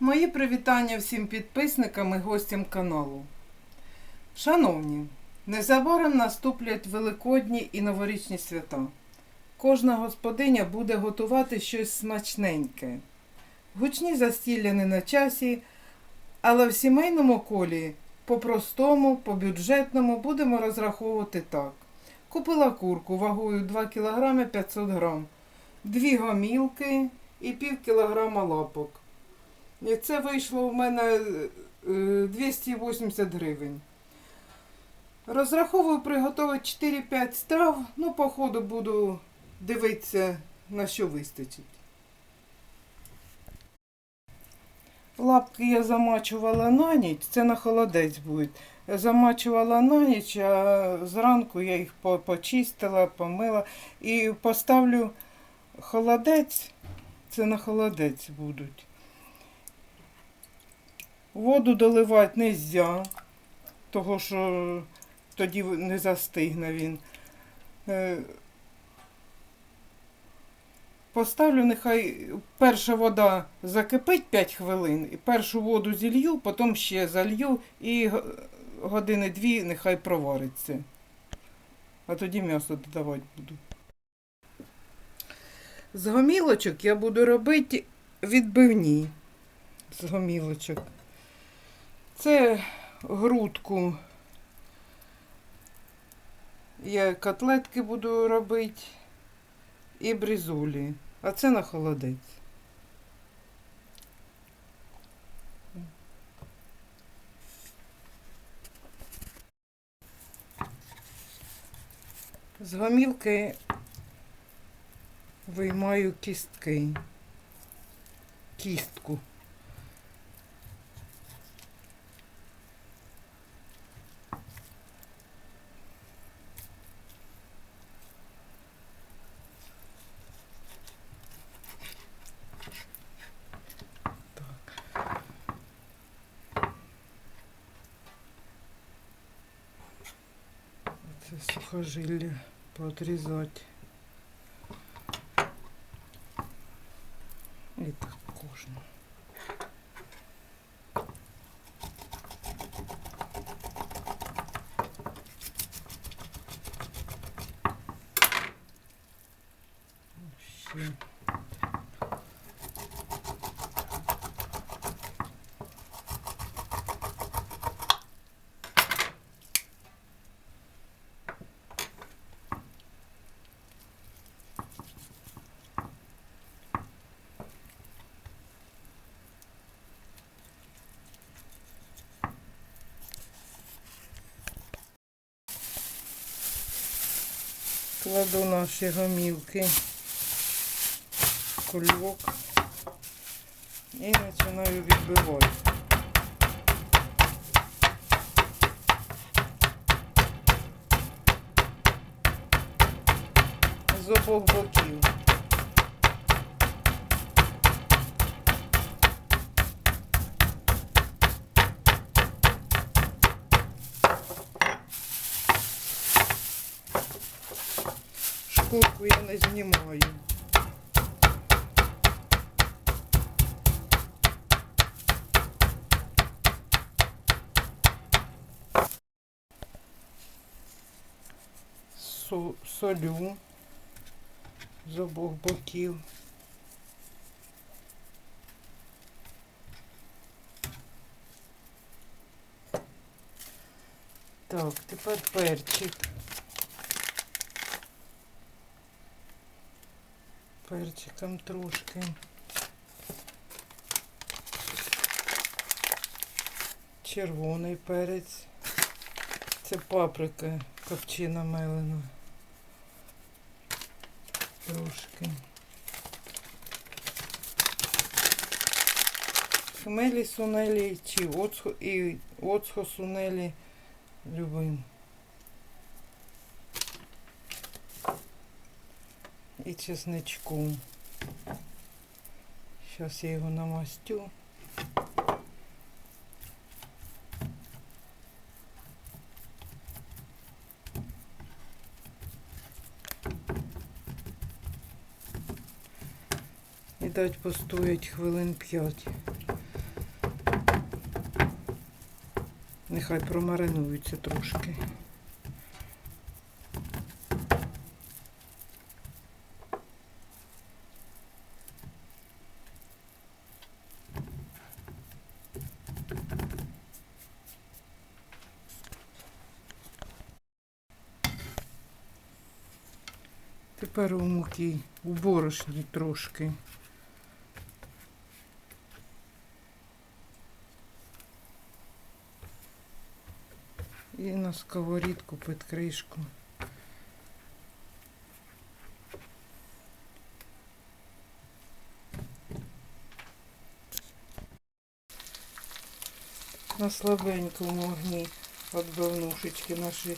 Мої привітання всім підписникам і гостям каналу. Шановні, незабаром наступлять Великодні і новорічні свята. Кожна господиня буде готувати щось смачненьке. Гучні застілля не на часі, але в сімейному колі по-простому, по-бюджетному будемо розраховувати так. Купила курку вагою 2 кг 500 г, 2 гомілки і пів кілограма лапок. І це вийшло у мене е, 280 гривень. Розраховую приготувати 4-5 страв. Ну, по ходу буду дивитися, на що вистачить. Лапки я замачувала на ніч, це на холодець буде. Замачувала на ніч, а зранку я їх почистила, помила і поставлю холодець, це на холодець будуть. Воду доливати не можна, того що тоді не застигне він. Е, Поставлю, нехай перша вода закипить 5 хвилин, і першу воду зілью, потім ще залью і години дві нехай провариться. А тоді м'ясо додавати буду. З гомілочок я буду робити відбивні з гомілочок. Це грудку. Я котлетки буду робити і бризулі. А це на холодець. З гомілки виймаю кістки. Кістку. Це сухожилля. І так кожну. Ще. Кладу наші гомілки, кульок і починаю відбивати. З обох боків. Шкурку я не знімаю. Со- солю з обох боків. Так, тепер перчик. Перчиком трошки. Червоний перець. Це паприка копчена мелена. Трошки. Хмелі сунелі чи оцхо і оцхо сунелі любим. і чесничку. Зараз я його намастю. І дать постоять хвилин 5. Нехай промаринуються трошки. Тепер у муки, у борошні трошки. І на сковорідку під кришку. На слабенькому огні отбивнушечки наші.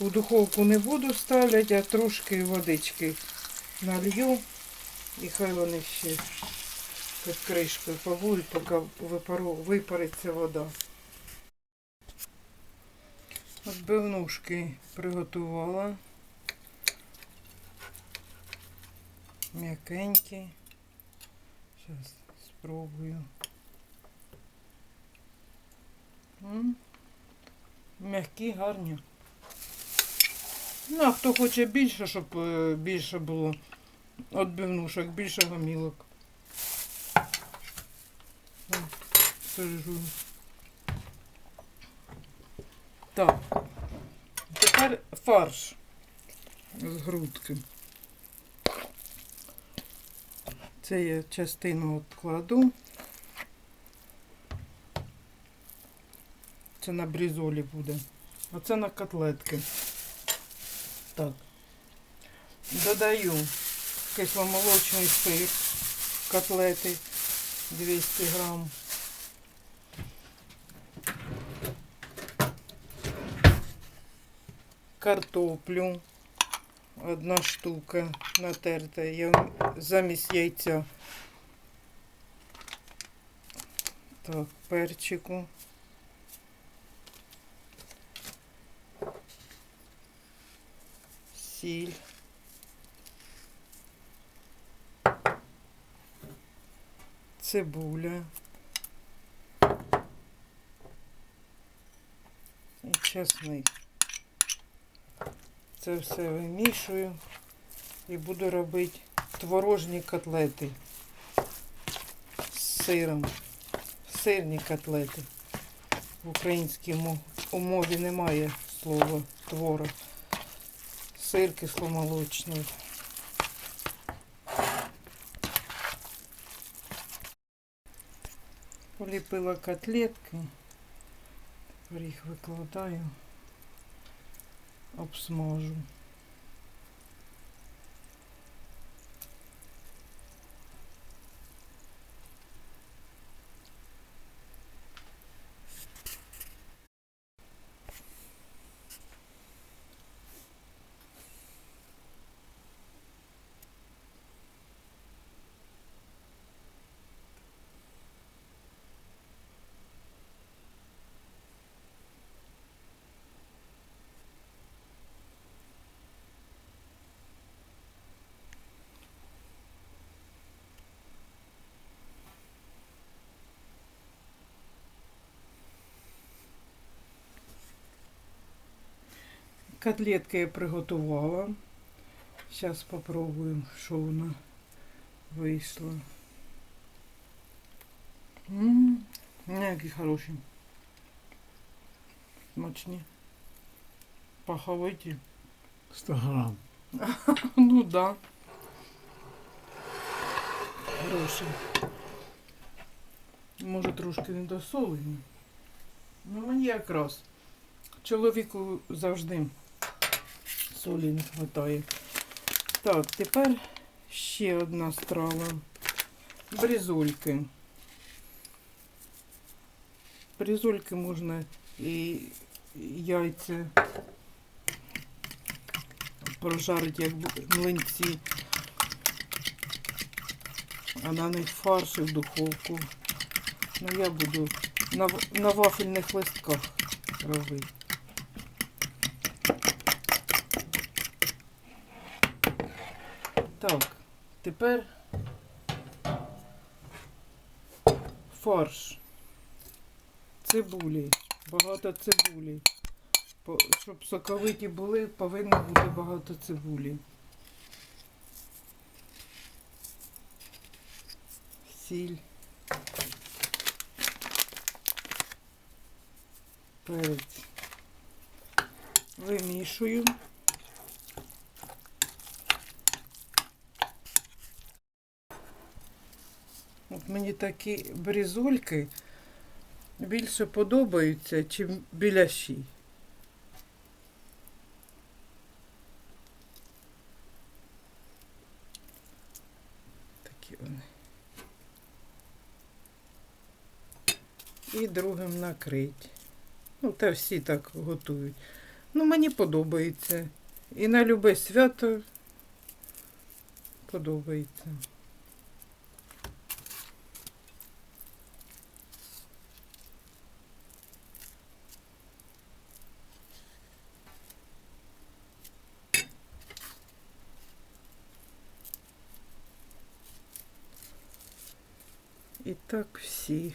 У духовку не буду ставлять, а трошки водички налью. І хай вони ще під кришкою побудуть, поки випару, випариться вода. Отбивнушки приготувала. М'якенькі. Зараз спробую. М'які, гарні. Ну, а хто хоче більше, щоб е, більше було отбивнушок, більше гомілок. О, Так. Тепер фарш з грудки. Це я частину от кладу. Це на брізолі буде. А це на котлетки. Так. Додаю кисломолочний сир, котлети 200 грам. Картоплю. Одна штука натерта. Я замість яйця. Так, перчику. Сіль. Цибуля. І чесник. Це все вимішую і буду робити творожні котлети з сиром. Сирні котлети. В українській умові немає слова творог. Сир кисломолочний. Поліпила котлетки. Тепер їх викладаю, обсмажу. Котлетки я приготувала. Зараз попробуємо, що вона вийшла. Ммм, які хороші. Смачні. Паховиті. 100 грам. Ну да. Хороші. Може трошки недосолені. Ну мені якраз. Чоловіку завжди не вистачає. Так, тепер ще одна страва. Брізульки. Брізульки можна і яйця прожарити як млинці. А на них фарш і в духовку. Ну я буду на, на вафельних листках робити. Так, тепер фарш цибулі багато цибулі. Щоб соковиті були, повинно бути багато цибулі. Сіль. Перець. Вимішую. От мені такі брізульки більше подобаються, чим біляші. Такі вони. І другим накрить. Ну, та всі так готують. Ну, мені подобається. І на любе свято подобається. І так всі.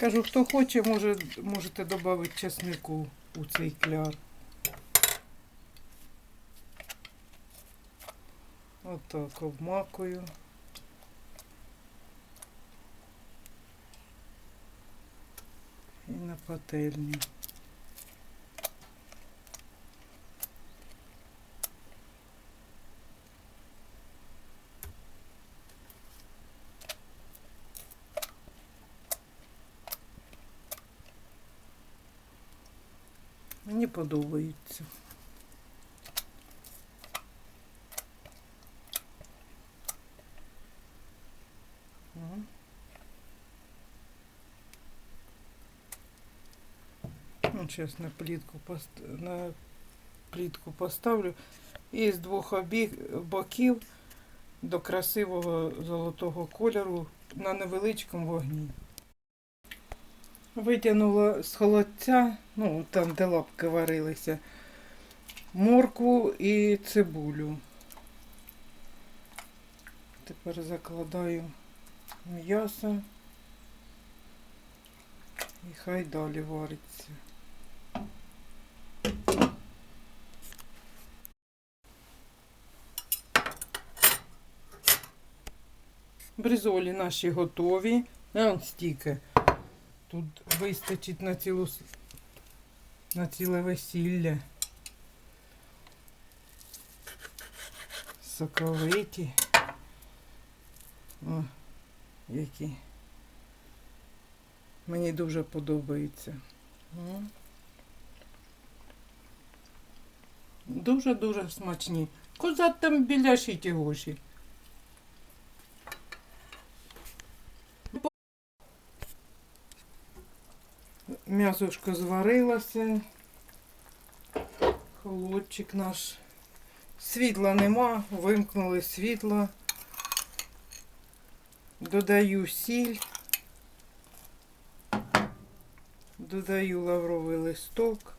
Кажу, хто хоче, може, можете додати чеснику у цей кляр. Отак обмакую. І на пательню. Мені подобається. Ну, сейчас на плитку, пост... на плитку поставлю. І з двох обіг... боків до красивого золотого кольору на невеличкому вогні. Витягнула з холодця, ну там, де лапки варилися, моркву і цибулю. Тепер закладаю м'ясо і хай далі вариться. Бризолі наші готові. Он стільки. Тут вистачить на цілу на ціле весілля. Соковиті. О, які. Мені дуже подобається. Дуже-дуже смачні. Козат там біляші ті гоші. М'ясошко зварилося. Холодчик наш. Світла нема, вимкнули світло. Додаю сіль. Додаю лавровий листок.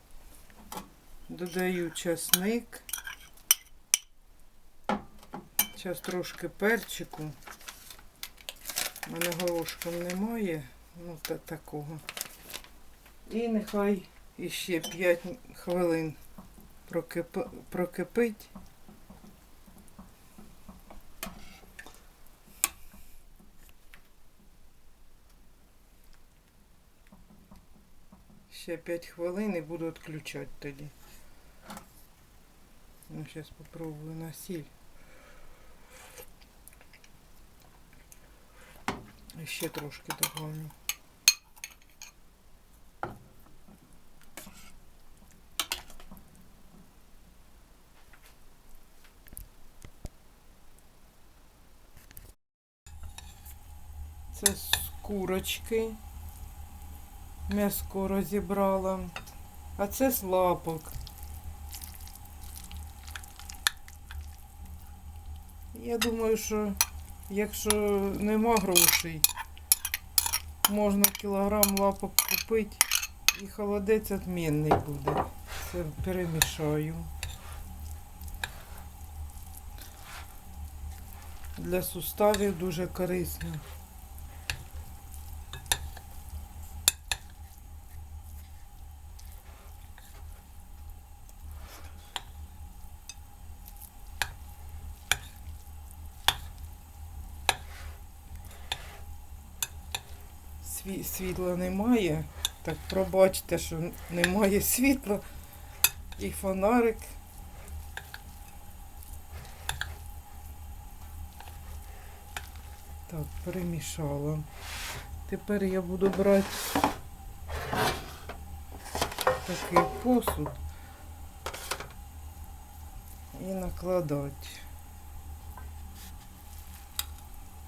Додаю часник. Зараз трошки перчику. У мене горошком немає. Ну, та такого. І нехай іще 5 хвилин прокип... прокипить. Ще 5 хвилин і буду відключати тоді. Ну, зараз попробую на сіль. Ще трошки добавлю. Це з курочки. М'яско розібрала. А це з лапок. Я думаю, що якщо нема грошей, можна кілограм лапок купити І холодець відмінний буде. Це перемішаю. Для суставів дуже корисно. Сві- світла немає. Так пробачте, що немає світла. І фонарик. Так, перемішала. Тепер я буду брати такий посуд і накладати.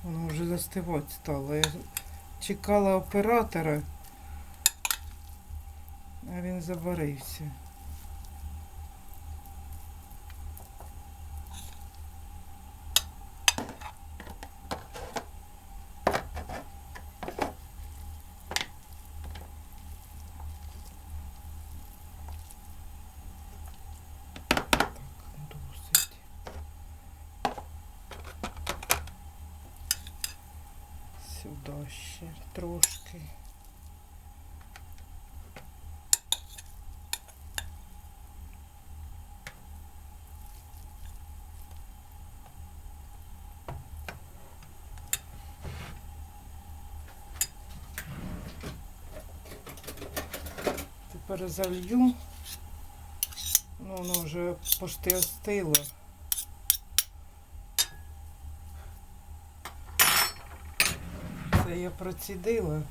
Воно вже застивати стало. Я чекала оператора, а він заварився. Ще трошки. Тепер залью. Ну, воно вже почти остило. Це я процідила.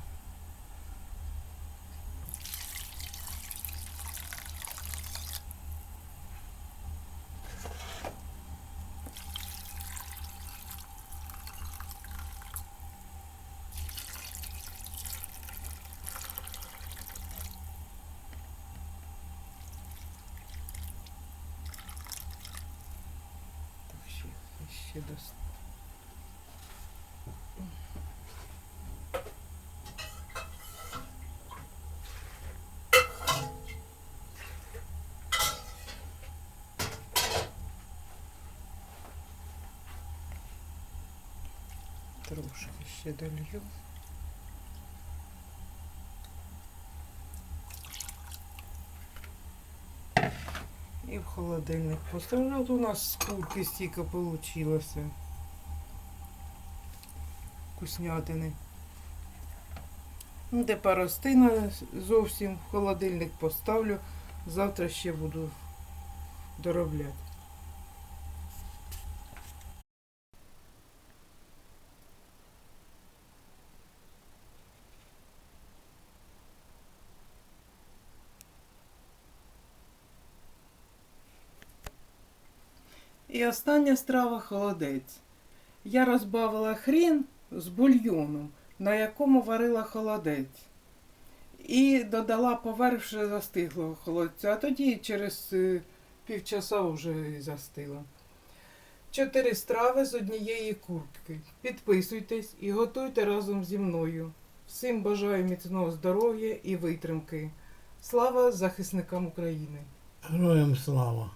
Ще, ще Трошки ще долью. І в холодильник поставлю. От у нас з курки стільки вийшло. Вкуснятини. Ну, тепер остине зовсім в холодильник поставлю. Завтра ще буду доробляти. І остання страва холодець. Я розбавила хрін з бульйоном, на якому варила холодець. І додала поверх застиглого холодця, а тоді через е, півчаса вже застила. Чотири страви з однієї куртки. Підписуйтесь і готуйте разом зі мною. Всім бажаю міцного здоров'я і витримки. Слава захисникам України! Героям слава!